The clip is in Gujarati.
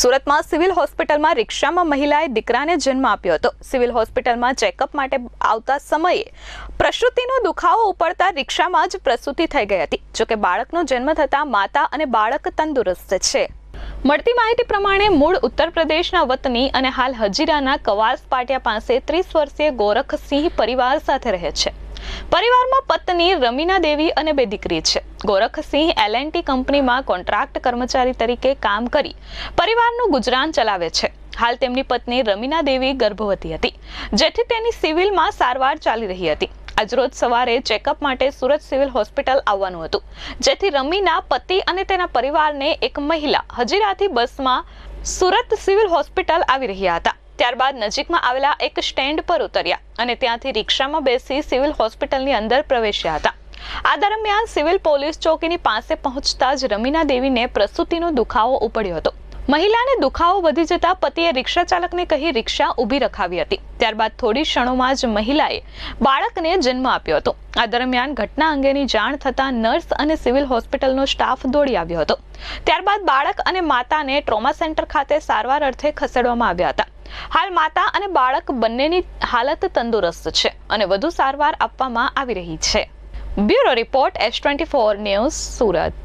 સુરતમાં સિવિલ હોસ્પિટલમાં રિક્ષામાં મહિલાએ દીકરાને જન્મ આપ્યો હતો. સિવિલ હોસ્પિટલમાં ચેકઅપ માટે આવતા સમયે પ્રસૂતિનો દુખાવો ઉપડતા રિક્ષામાં જ પ્રસૂતિ થઈ ગઈ હતી. જોકે બાળકનો જન્મ થતાં માતા અને બાળક તંદુરસ્ત છે. મળતી માહિતી પ્રમાણે મૂળ ઉત્તર પ્રદેશના વતની અને હાલ હજીરાના કવાસ પાટિયા પાસે ત્રીસ વર્ષીય ગોરખસિંહ પરિવાર સાથે રહે છે. પરિવારમાં પત્ની રમીના દેવી અને બે દીકરી છે. ગોરખસિંહ એલએનટી કંપનીમાં કોન્ટ્રાક્ટ કર્મચારી તરીકે કામ કરી પરિવારનું ગુજરાન ચલાવે છે. હાલ તેમની પત્ની રમીના દેવી ગર્ભવતી હતી, જેથી તેની સિવિલમાં સારવાર ચાલી રહી હતી. આજરોજ સવારે ચેકઅપ માટે સુરત સિવિલ હોસ્પિટલ આવવાનું હતું, જેથી રમીના પતિ અને તેના પરિવારને એક મહિલા હજીરાથી બસમાં સુરત સિવિલ હોસ્પિટલ આવી રહ્યા હતા. ત્યારબાદ નજીકમાં આવેલા એક સ્ટેન્ડ પર ઉતર્યા અને ત્યાંથી રિક્ષામાં બેસી સિવિલ હોસ્પિટલની અંદર પ્રવેશ્યા હતા. આ દરમિયાન સિવિલ પોલીસ ચોકીની પાસે પહોંચતા જ રમીના દેવીને પ્રસૂતિનો દુખાવો ઉપડ્યો હતો. મહિલાને દુખાવો વધી જતા પતિએ રિક્ષા ચાલકને કહી રિક્ષા ઊભી રખાવી હતી. ત્યારબાદ થોડી ક્ષણોમાં જ મહિલાએ બાળકને જન્મ આપ્યો હતો. આ દરમિયાન ઘટના અંગેની જાણ થતાં નર્સ અને સિવિલ હોસ્પિટલનો સ્ટાફ દોડી આવ્યો હતો. ત્યારબાદ બાળક અને માતાને ટ્રોમા સેન્ટર ખાતે સારવાર અર્થે ખસેડવામાં આવ્યા હતા. હાલ માતા અને બાળક બંનેની હાલત તંદુરસ્ત છે અને વધુ સારવાર આપવામાં આવી રહી છે. Bureau report S twenty four news Surat.